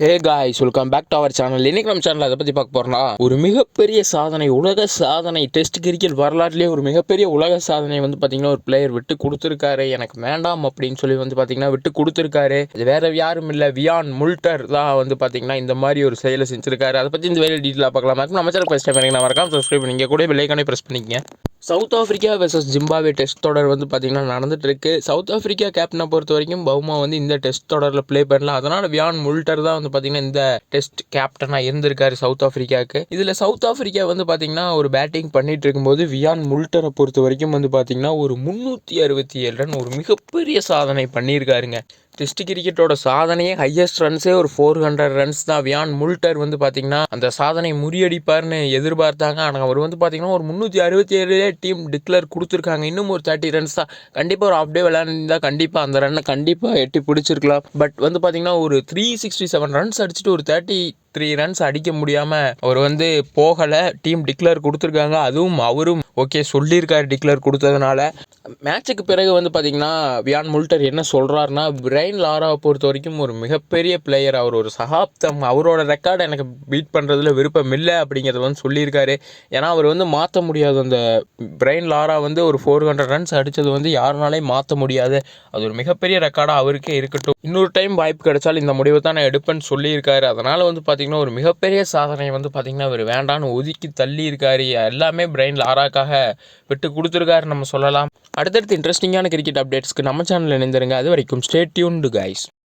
Hey guys welcome back to our channel இன்னைக்கு நம்ம channel அதை பற்றி பார்க்க போறோம்னா ஒரு மிகப்பெரிய சாதனை உலக சாதனை டெஸ்ட் கிரிக்கெட் வரலாற்றுலேயே ஒரு மிகப்பெரிய உலக சாதனை வந்து பார்த்தீங்கன்னா ஒரு பிளேயர் விட்டு கொடுத்துருக்காரு. எனக்கு வேண்டாம் அப்படின்னு சொல்லி வந்து பார்த்தீங்கன்னா விட்டு கொடுத்துருக்காரு. அது வேற யாரும் இல்லை. வியான் முல்டர் தான் வந்து பார்த்தீங்கன்னா இந்த மாதிரி ஒரு செயலை செஞ்சிருக்காரு. அதை பற்றி இந்த வேலை டீட்டெயிலாக பார்க்கலாம்? மேக்ஸிமம் நம்ம சேனல் ஃபஸ்ட் டைம் எனக்கு நான் மறக்காம சப்ஸ்கிரைப் பண்ணிங்க கூட பெல்லைக்கானே ப்ரெஸ் பண்ணிக்கங்க. South Africa versus Zimbabwe test தொடர் வந்து பார்த்தீங்கன்னா நடந்துட்டுருக்கு. சவுத் ஆஃப்ரிக்கா கேப்டனை பொறுத்த வரைக்கும் பவுமா வந்து இந்த டெஸ்ட் தொடரில் ப்ளே பண்ணல அதனால் வியான் முல்டர் தான் வந்து பார்த்தீங்கன்னா இந்த டெஸ்ட் கேப்டனாக இருந்திருக்காரு சவுத் ஆஃப்ரிக்காவுக்கு. இதில் சவுத் ஆஃப்ரிக்கா வந்து பார்த்திங்கன்னா ஒரு பேட்டிங் பண்ணிட்டு இருக்கும்போது வியான் முல்டரை பொறுத்த வரைக்கும் வந்து பார்த்தீங்கன்னா ஒரு முந்நூற்றி அறுபத்தி ஏழு ரன் ஒரு மிகப்பெரிய சாதனை பண்ணியிருக்காருங்க. டெஸ்ட் கிரிக்கெட்டோட சாதனையே ஹையஸ்ட் ரன்ஸே ஒரு ஃபோர் ஹண்ட்ரட் ரன்ஸ் தான். வியான் முல்டர் வந்து பார்த்தீங்கன்னா அந்த சாதனை முறியடிப்பார்னு எதிர்பார்த்தாங்க. ஆனால் அவர் வந்து பார்த்தீங்கன்னா ஒரு முந்நூற்றி அறுபத்தி ஏழுலே டீம் டிக்ளேர் கொடுத்துருக்காங்க. இன்னும் ஒரு தேர்ட்டி ரன்ஸ் தான். கண்டிப்பாக ஒரு ஆஃப் டே கண்டிப்பாக அந்த ரன்னை கண்டிப்பாக எட்டி பிடிச்சிருக்கலாம். பட் வந்து பார்த்தீங்கன்னா ஒரு த்ரீ சிக்ஸ்டி செவன் ரன்ஸ் அடிச்சுட்டு ஒரு தேர்ட்டி த்ரீ ரன்ஸ் அடிக்க முடியாமல் அவர் வந்து போகலை. டீம் டிக்ளேர் கொடுத்துருக்காங்க. அதுவும் அவரும் ஓகே சொல்லியிருக்காரு டிக்ளேர் கொடுத்ததுனால. மேட்சுக்கு பிறகு வந்து பார்த்திங்கன்னா வியான் முல்டர் என்ன சொல்கிறாருன்னா பிரைன் லாராவை பொறுத்த வரைக்கும் ஒரு மிகப்பெரிய பிளேயர் அவர் ஒரு சகாப்தம். அவரோட ரெக்கார்டை எனக்கு பீட் பண்ணுறதுல விருப்பம் இல்லை அப்படிங்கிறத வந்து சொல்லியிருக்காரு. ஏன்னா அவர் வந்து மாற்ற முடியாது. அந்த பிரைன் லாரா வந்து ஒரு ஃபோர் ஹண்ட்ரட் ரன்ஸ் அடித்தது வந்து யாருனாலையும் மாற்ற முடியாது. அது ஒரு மிகப்பெரிய ரெக்கார்டாக அவருக்கே இருக்கட்டும். இன்னொரு டைம் வாய்ப்பு கிடைச்சாலும் இந்த முடிவை தான் நான் எடுப்பேன்னு சொல்லியிருக்காரு. அதனால் வந்து பார்த்திங்கன்னா ஒரு மிகப்பெரிய சாதனை வந்து பார்த்திங்கன்னா அவர் வேண்டான்னு ஒதுக்கி தள்ளி இருக்காரு எல்லாமே பிரைன் லாராக்காக விட்டு கொடுத்துருக்காரு நம்ம சொல்லலாம். அடுத்தடுத்து இன்ட்ரெஸ்டிங்கான கிரிக்கெட் அப்டேட்ஸ்க்கு நம்ம சேனல் இணைந்திருங்க. அது வரைக்கும் ஸ்டே டியூன்டு கைஸ்